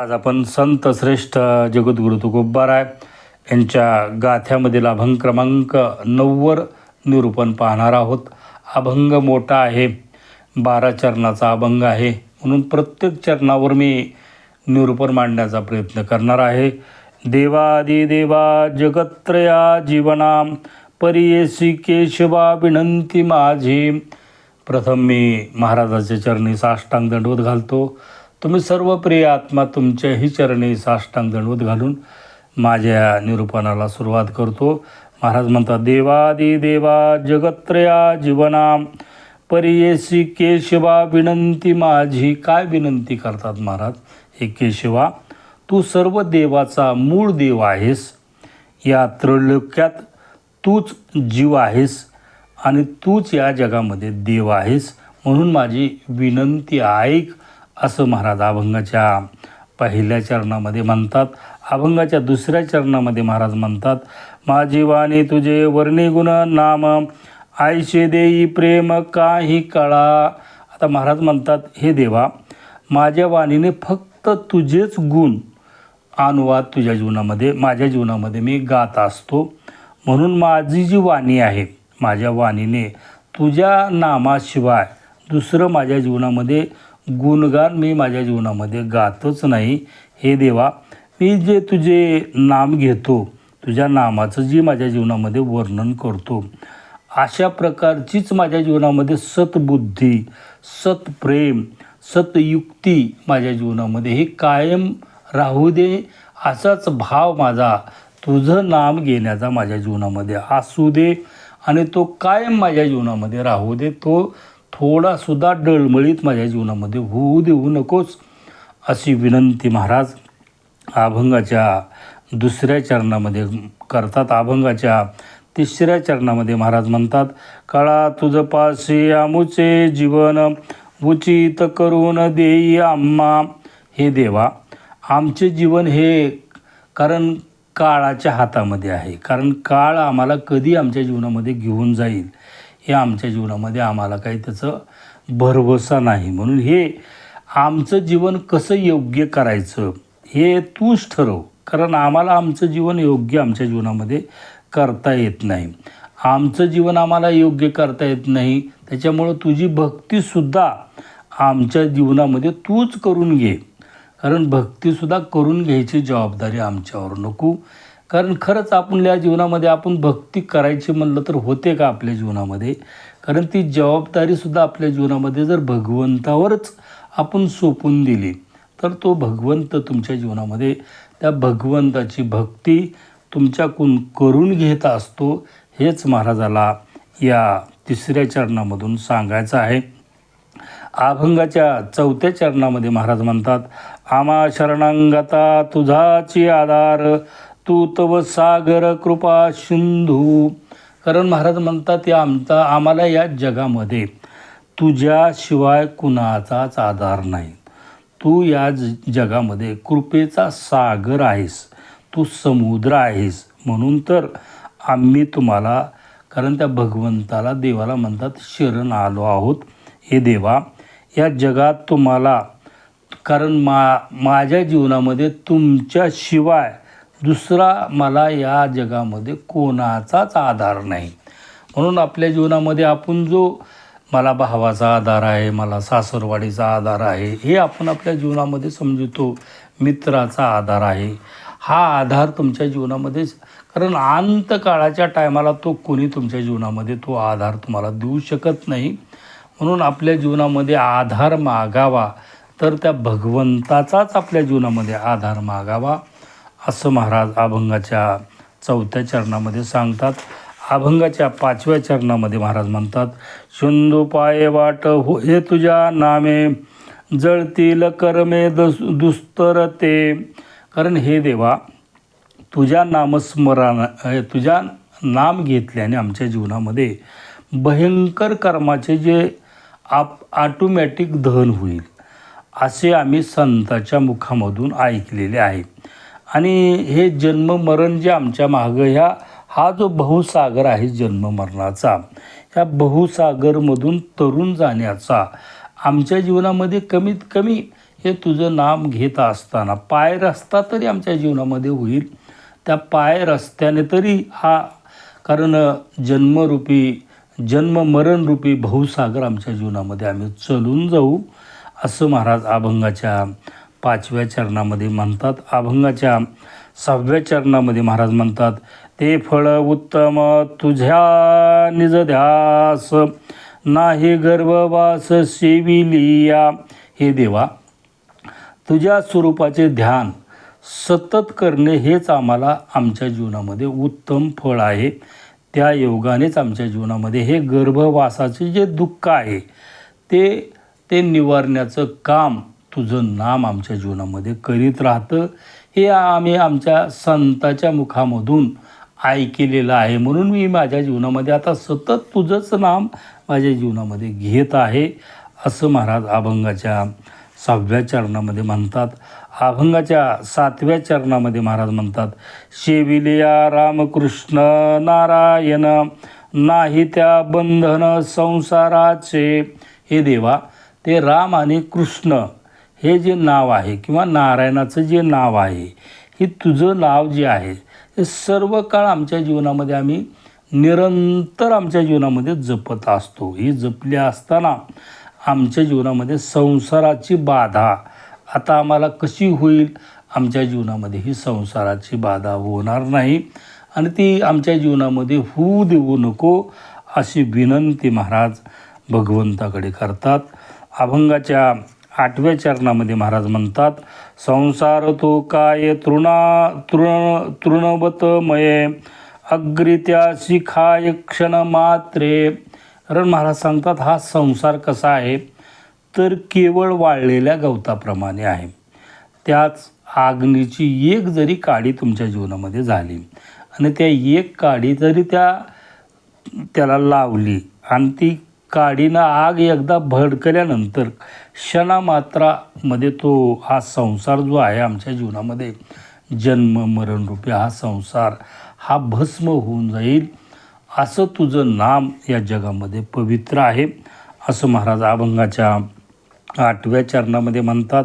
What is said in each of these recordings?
आज आपण संत श्रेष्ठ जगद्गुरु तुकोबाराय यांच्या गाथ्यामधील अभंग क्रमांक नव्वद निरूपण पाहणार आहोत. अभंग मोठा आहे बारा चरणाचा अभंग आहे म्हणून प्रत्येक चरणावर मी निरूपण मांडण्याचा प्रयत्न करणार आहे. देवादिदेवा जगत्रया जीवना परियेसी केशवा विनंती माझी. प्रथम मी महाराजाच्या चरणी साष्टांग दंडवत घालतो. तुम्ही सर्व प्रिय आत्मा तुमच्याही चरणी साष्टांग दंडवत घालून माझ्या निरूपणाला सुरुवात करतो. महाराज म्हणतात देवादी देवा जगत्रया जीवना परियेसी केशवा विनंती माझी. काय विनंती करतात महाराज? हे केशवा तू सर्व देवाचा मूळ देव आहेस. या त्रैलोक्यात तूच जीव आहेस आणि तूच या जगामध्ये देव आहेस. म्हणून माझी विनंती ऐक असं महाराज अभंगाच्या पहिल्या चरणामध्ये म्हणतात. अभंगाच्या दुसऱ्या चरणामध्ये महाराज म्हणतात माझी वाणी तुझे वर्णी गुण नाम आयशे देई प्रेम काही कळा. आता महाराज म्हणतात हे देवा माझ्या वाणीने फक्त तुझेच गुण अनुवाद तुझ्या जीवनामध्ये माझ्या जीवनामध्ये मी गात असतो. म्हणून माझी जी वाणी आहे माझ्या वाणीने तुझ्या नामाशिवाय दुसरं माझ्या जीवनामध्ये गुणगान मी माझ्या जीवनामध्ये गातच नाही. हे देवा मी जे तुझे नाम घेतो तुझ्या नामाचं जी माझ्या जीवनामध्ये वर्णन करतो अशा प्रकारचीच माझ्या जीवनामध्ये सतबुद्धी सतप्रेम सतयुक्ती माझ्या जीवनामध्ये हे कायम राहू दे असाच भाव माझा. तुझं नाम घेण्याचा माझ्या जीवनामध्ये असू दे आणि तो कायम माझ्या जीवनामध्ये राहू दे तो थोडासुद्धा डळमळीत माझ्या जीवनामध्ये होऊ देऊ नकोस अशी विनंती महाराज. अभंगाच्या दुसऱ्या चरणामध्ये करतात. अभंगाच्या तिसऱ्या चरणामध्ये महाराज म्हणतात काळा तुझ पाशी आमुचे जीवन उचित करून देई आम्हा. हे देवा आमचे जीवन हे कारण काळाच्या हातामध्ये आहे. कारण काळ आम्हाला कधी आमच्या जीवनामध्ये घेऊन जाईल? हे आमच्या जीवनामध्ये आम्हाला काही त्याचं भरवसा नाही. म्हणून हे आमचं जीवन कसं योग्य करायचं हे तूच ठरव. कारण आम्हाला आमचं जीवन योग्य आमच्या जीवनामध्ये करता येत नाही. आमचं जीवन आम्हाला योग्य करता येत नाही. त्याच्यामुळं तुझी भक्तीसुद्धा आमच्या जीवनामध्ये तूच करून घे. कारण भक्तीसुद्धा करून घ्यायची जबाबदारी आमच्यावर नको. कारण खरंच आपण या जीवनामध्ये आपण भक्ती करायची म्हणलं तर होते का आपल्या जीवनामध्ये? कारण ती जबाबदारीसुद्धा आपल्या जीवनामध्ये जर भगवंतावरच आपण सोपून दिली तर तो भगवंत तुमच्या जीवनामध्ये त्या भगवंताची भक्ती तुमच्याकडून करून घेत असतो हेच महाराजाला या तिसऱ्या चरणामधून सांगायचं आहे. अभंगाच्या चौथ्या चरणामध्ये महाराज म्हणतात आमा शरणांगता तुझाची आधार तू तव सागर कृपा सिंधू. कारण महाराज म्हणतात या आमचा आम्हाला या जगामध्ये तुझ्याशिवाय कुणाचाच आधार नाही. तू या ज जगामध्ये कृपेचा सागर आहेस. तू समुद्र आहेस. म्हणून तर आम्ही तुम्हाला कारण त्या भगवंताला देवाला म्हणतात शरण आलो आहोत. हे देवा या जगात तुम्हाला कारण मा माझ्या जीवनामध्ये तुमच्याशिवाय दुसरा मला या जगामध्ये कोणाचाच आधार नाही. म्हणून आपल्या जीवनामध्ये आपण जो मला भावाचा आधार आहे मला सासरवाडीचा आधार आहे हे आपण आपल्या जीवनामध्ये समजतो. मित्राचा आधार आहे. हा आधार तुमच्या जीवनामध्येच कारण अंतकाळाच्या टायमाला तो कोणी तुमच्या जीवनामध्ये तो आधार तुम्हाला देऊ शकत नाही. म्हणून आपल्या जीवनामध्ये आधार मागावा. तर त्या भगवंताचाच आपल्या जीवनामध्ये आधार मागावा. असं महाराज अभंगाच्या चौथ्या चरणामध्ये सांगतात. अभंगाच्या पाचव्या चरणामध्ये महाराज म्हणतात सिंधू पाये वाट हो हे तुझ्या नामे जळतील कर्मे दस दुस्तर ते कारण हे देवा तुझ्या नामस्मरण तुझ्या नाम घेतल्याने आमच्या जीवनामध्ये भयंकर कर्माचे जे आप ऑटोमॅटिक दहन होईल असे आम्ही संताच्या मुखामधून ऐकलेले आहे. आणि हे जन्म मरण जे आमच्या मागं ह्या हा जो बहुसागर आहे जन्म मरणाचा ह्या बहुसागरमधून तरुण जाण्याचा आमच्या जीवनामध्ये कमीत कमी हे तुझं नाम घेत असताना पाय रस्ता तरी आमच्या जीवनामध्ये होईल. त्या पाय रस्त्याने तरी हा कारण जन्मरूपी जन्म मरणरूपी आमच्या जीवनामध्ये आम्ही चलून जाऊ असं महाराज अभंगाच्या पाचव्या चरणामध्ये म्हणतात अभंगाच्या सहाव्या चरणामध्ये महाराज म्हणतात ते फळ उत्तम तुझ्या निज ध्यास नाही गर्भवास सेविलिया हे देवा तुझ्या स्वरूपाचे ध्यान सतत करणे हेच आम्हाला आमच्या जीवनामध्ये उत्तम फळ आहे. त्या योगानेच आमच्या जीवनामध्ये हे गर्भवासाचे जे दुःख आहे ते ते निवारण्याचं काम तुझं नाम आमच्या जीवनामध्ये करीत राहतं. हे आम्ही आमच्या संताच्या मुखामधून ऐकलेलं आहे. म्हणून मी माझ्या जीवनामध्ये आता सतत तुझंच नाम माझ्या जीवनामध्ये घेत आहे असं महाराज अभंगाच्या सहाव्या चरणामध्ये म्हणतात. अभंगाच्या सातव्या चरणामध्ये महाराज म्हणतात शेविलिया रामकृष्ण नारायण नाही त्या बंधन संसाराचे. हे देवा ते राम आणि कृष्ण हे जे नाव आहे किंवा नारायणाचं जे नाव आहे हे तुझं नाव जे आहे हे सर्व काळ आमच्या जीवनामध्ये आम्ही निरंतर आमच्या जीवनामध्ये जपत असतो. ही जपली असताना आमच्या जीवनामध्ये संसाराची बाधा आता आम्हाला कशी होईल? आमच्या जीवनामध्ये ही संसाराची बाधा होणार नाही आणि ती आमच्या जीवनामध्ये होऊ देऊ नको अशी विनंती महाराज भगवंताकडे करतात. अभंगाच्या आठव्या चरणामध्ये महाराज म्हणतात संसार तो काय तृणा तृण तृणवतमये अग्रित्या शिखाय क्षण मात्रे. कारण महाराज सांगतात हा संसार कसा आहे? तर केवळ वाळलेल्या गवताप्रमाणे आहे. त्याच आग्नीची एक जरी काडी तुमच्या जीवनामध्ये झाली आणि त्या एक काडी जरी त्या त्याला लावली आणि ती काडीनं आग एकदा भडकल्यानंतर क्षणामात्रामध्ये तो हा संसार जो आहे आमच्या जीवनामध्ये जन्म मरणरूपी हा संसार हा भस्म होऊन जाईल. असं तुझं नाम या जगामध्ये पवित्र आहे. असं महाराज अभंगाच्या आठव्या चरणामध्ये म्हणतात.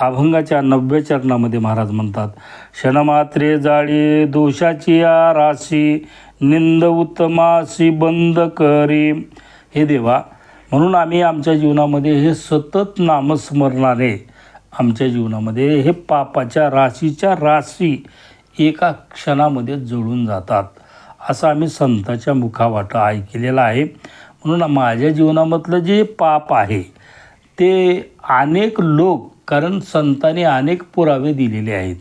अभंगाच्या नवव्या चरणामध्ये महाराज म्हणतात क्षणमात्रे जाळी दोषाची या राशी निंद उत्तमाशी बंद करी. हे देवा म्हणून आम्ही आमच्या जीवनामध्ये हे सतत नामस्मरणाने आमच्या जीवनामध्ये हे पापाच्या राशीच्या राशी एका क्षणामध्ये जळून जातात असं आम्ही संताच्या मुखावाटं ऐकलेलं आहे. म्हणून माझ्या जीवनामधलं जे पाप आहे ते अनेक लोक कारण संतांनी अनेक पुरावे दिलेले आहेत.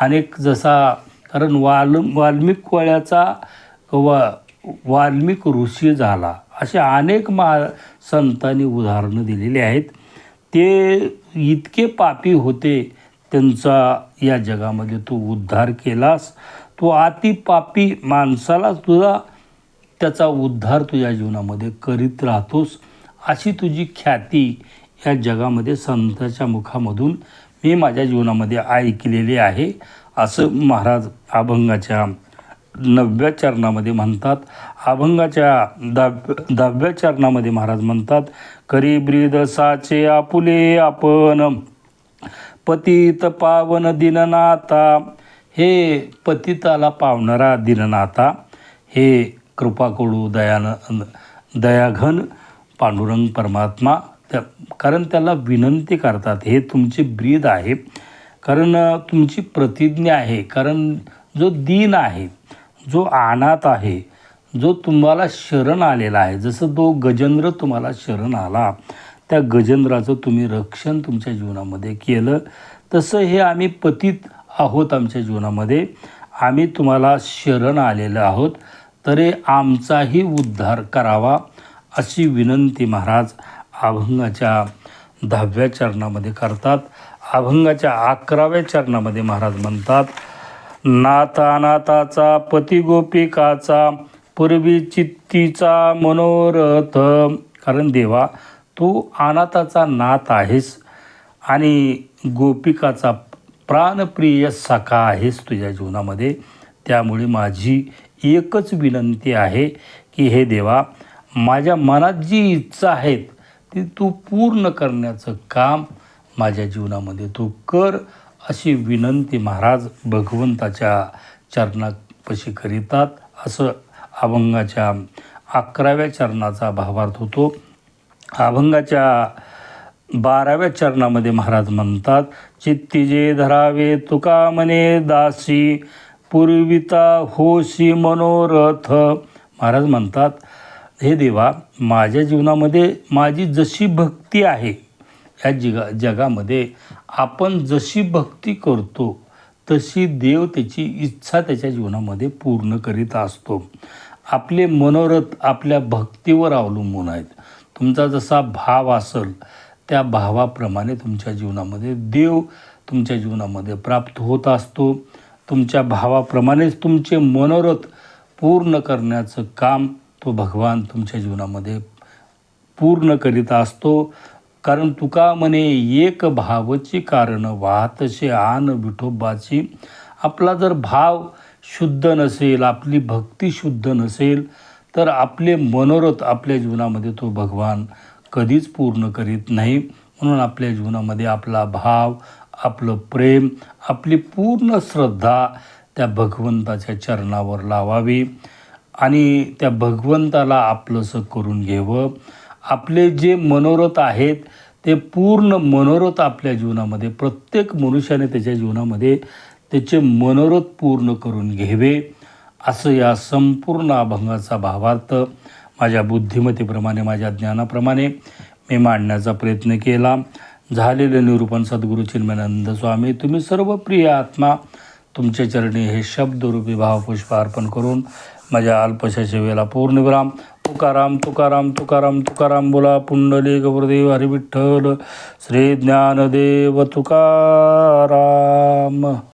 अनेक जसा कारण वाल वाल्मिक कोळ्याचा वा वाल्मिक ऋषी झाला. असे अनेक मा संतांनी उदाहरणं दिलेली आहेत. ते इतके पापी होते त्यांचा या जगामध्ये तू उद्धार केलास. तू अति पापी माणसाला तुझा त्याचा उद्धार तुझ्या जीवनामध्ये करीत राहतोस. अशी तुझी ख्याती या जगामध्ये संताच्या मुखामधून मी माझ्या जीवनामध्ये ऐकलेली आहे. असं महाराज अभंगाच्या नवव्या चरणामध्ये म्हणतात. अभंगाच्या दहाव्या दहाव्या चरणामध्ये महाराज म्हणतात करी ब्रीद साचे आपुले आपण पतित पावन दिननाथा हे पतिताला पावणारा दिननाथा हे कृपाकडू दयान दयाघन पांडुरंग परमात्मा. त्या कारण त्याला विनंती करतात हे तुमची ब्रीद आहे कारण तुमची प्रतिज्ञा आहे कारण जो दीन आहे जो अनाथ आहे जो तुम्हाला शरण आलेला आहे जसं तो गजेंद्र तुम्हाला शरण आला त्या गजेंद्राचं तुम्ही रक्षण तुमच्या जीवनामध्ये केलं तसं हे आम्ही पतित आहोत आमच्या जीवनामध्ये. आम्ही तुम्हाला शरण आलेलं आहोत. तरी आमचाही उद्धार करावा अशी विनंती महाराज अभंगाच्या दहाव्या चरणामध्ये करतात. अभंगाच्या अकराव्या चरणामध्ये महाराज म्हणतात नाथा नाथाचा पती गोपिकाचा पूर्वी चित्तीचा मनोरथ. कारण देवा तू अनाथाचा नाथ आहेस आणि गोपिकाचा प्राणप्रिय सखा आहेस तुझ्या जीवनामध्ये. त्यामुळे माझी एकच विनंती आहे की हे देवा माझ्या मनात जी इच्छा आहेत ती तू पूर्ण करण्याचं काम माझ्या जीवनामध्ये तू कर. अशी विनंती महाराज भगवंताच्या चरणापाशी करीतात. असं अभंगाच्या अकराव्या चरणाचा भावार्थ होतो. अभंगाच्या बाराव्या चरणामध्ये महाराज म्हणतात चित्तिजे धरावे तुका मने दासी पूर्विता होशी मनोरथ. महाराज म्हणतात हे देवा माझ्या जीवनामध्ये माझी जशी भक्ती आहे या जिगा जगामध्ये आपण जशी भक्ती करतो तशी देव त्याची इच्छा त्याच्या जीवनामध्ये पूर्ण करीत असतो. आपले मनोरथ आपल्या भक्तीवर अवलंबून आहेत. तुमचा जसा भाव असेल त्या भावाप्रमाणे तुमच्या जीवनामध्ये देव तुमच्या जीवनामध्ये प्राप्त होत असतो. तुमच्या भावाप्रमाणेच तुमचे मनोरथ पूर्ण करण्याचं काम तो भगवान तुमच्या जीवनामध्ये पूर्ण करीत असतो. कारण तुका म्हणे एक भावची कारण वाहतसे आन विठोबाची. आपला जर भाव शुद्ध नसेल आपली भक्ती शुद्ध नसेल तर आपले मनोरथ आपल्या जीवनामध्ये तो भगवान कधीच पूर्ण करीत नाही. म्हणून आपल्या जीवनामध्ये आपला भाव आपलं प्रेम आपली पूर्ण श्रद्धा त्या भगवंताच्या चरणावर लावावी आणि त्या भगवंताला आपलंसं करून घ्यावं आपले जे मनोरथ आहेत ते पूर्ण मनोरथ आपल्या जीवनामध्ये प्रत्येक मनुष्याने त्याच्या जीवनामध्ये त्याचे मनोरथ पूर्ण करून घ्यावे. असं या संपूर्ण अभंगाचा भावार्थ माझ्या बुद्धिमत्तेप्रमाणे माझ्या ज्ञानाप्रमाणे मी मांडण्याचा प्रयत्न केला. झालेले निरूपण सद्गुरू चिन्मयानंद स्वामी तुम्ही सर्व प्रिय आत्मा तुमच्या चरणी हे शब्दरूपी भावपुष्प अर्पण करून माझ्या अल्पशाच्या वेळेला पूर्णविराम तुकाराम तुकाराम तुकाराम तुकाराम बोला. पुंडली गुरुदेव हरिविठ्ठल. श्री ज्ञानदेव तुकाराम.